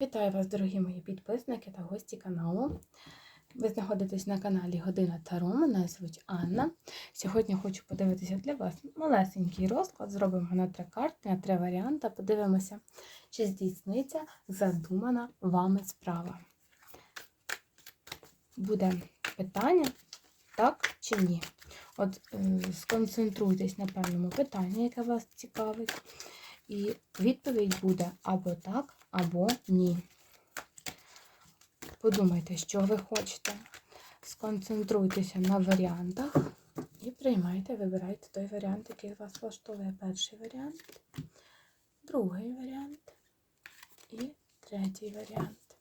Вітаю вас, дорогі мої підписники та гості каналу. Ви знаходитесь на каналі Година Таро. Мене звуть Анна. Сьогодні хочу подивитися для вас малесенький розклад. Зробимо на три карти, на три варіанти. Подивимося, чи здійсниться задумана вами справа. Буде питання, так чи ні. От е, сконцентруйтесь на певному питанні, яке вас цікавить. І відповідь буде або так, або ні. Подумайте, що ви хочете. Сконцентруйтеся на варіантах і приймайте, вибирайте той варіант, який вас влаштовує. Перший варіант, другий варіант і третій варіант.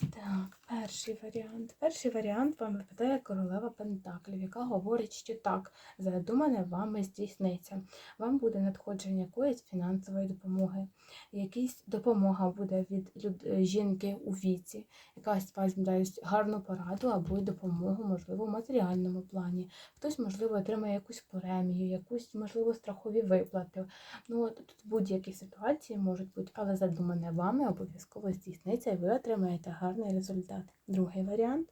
Так, перший варіант. Перший варіант вам випадає королева Пентаклів, яка говорить, що так, задумане вами здійсниться. Вам буде надходження якоїсь фінансової допомоги. Якась допомога буде від люд... жінки у віці, якась вам дасть гарну пораду або й допомогу, можливо, в матеріальному плані. Хтось, можливо, отримає якусь премію, якусь, можливо, страхові виплати. Ну, от тут будь-які ситуації можуть бути, але задумане вами обов'язково здійсниться, і ви отримаєте гарний результат. Другий варіант.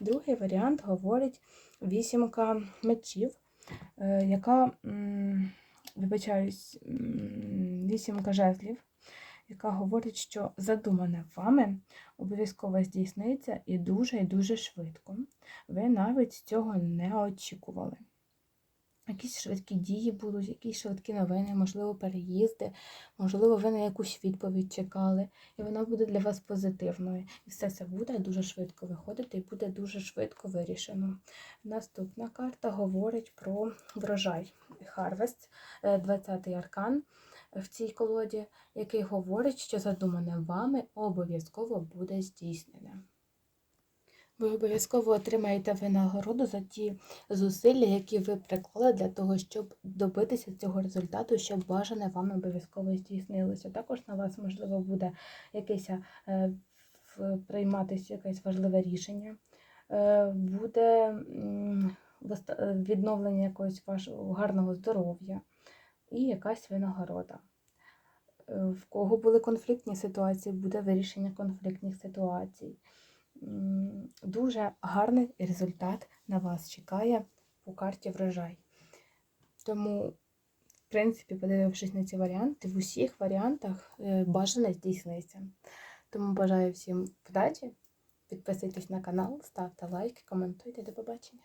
Другий варіант говорить вісімка мечів, е, яка, вибачаюсь, вісімка жезлів, яка говорить, що задумане вами обов'язково здійсниться і дуже і дуже швидко. Ви навіть цього не очікували. Якісь швидкі дії будуть, якісь швидкі новини, можливо, переїзди, можливо, ви на якусь відповідь чекали, і вона буде для вас позитивною. І все це буде дуже швидко виходити і буде дуже швидко вирішено. Наступна карта говорить про врожай Harvest, 20-й аркан в цій колоді, який говорить, що задумане вами обов'язково буде здійснене. Ви обов'язково отримаєте винагороду за ті зусилля, які ви приклали для того, щоб добитися цього результату, щоб бажане вам обов'язково здійснилося. Також на вас, можливо, буде якесь е, прийматися якесь важливе рішення, е, буде відновлення якогось вашого гарного здоров'я і якась винагорода. Е, В кого були конфліктні ситуації, буде вирішення конфліктних ситуацій. Дуже гарний результат на вас чекає по карті врожай. Тому, в принципі, подивившись на ці варіанти, в усіх варіантах е, бажане здійсниться. Тому бажаю всім вдачі. Підписуйтесь на канал, ставте лайки, коментуйте. До побачення.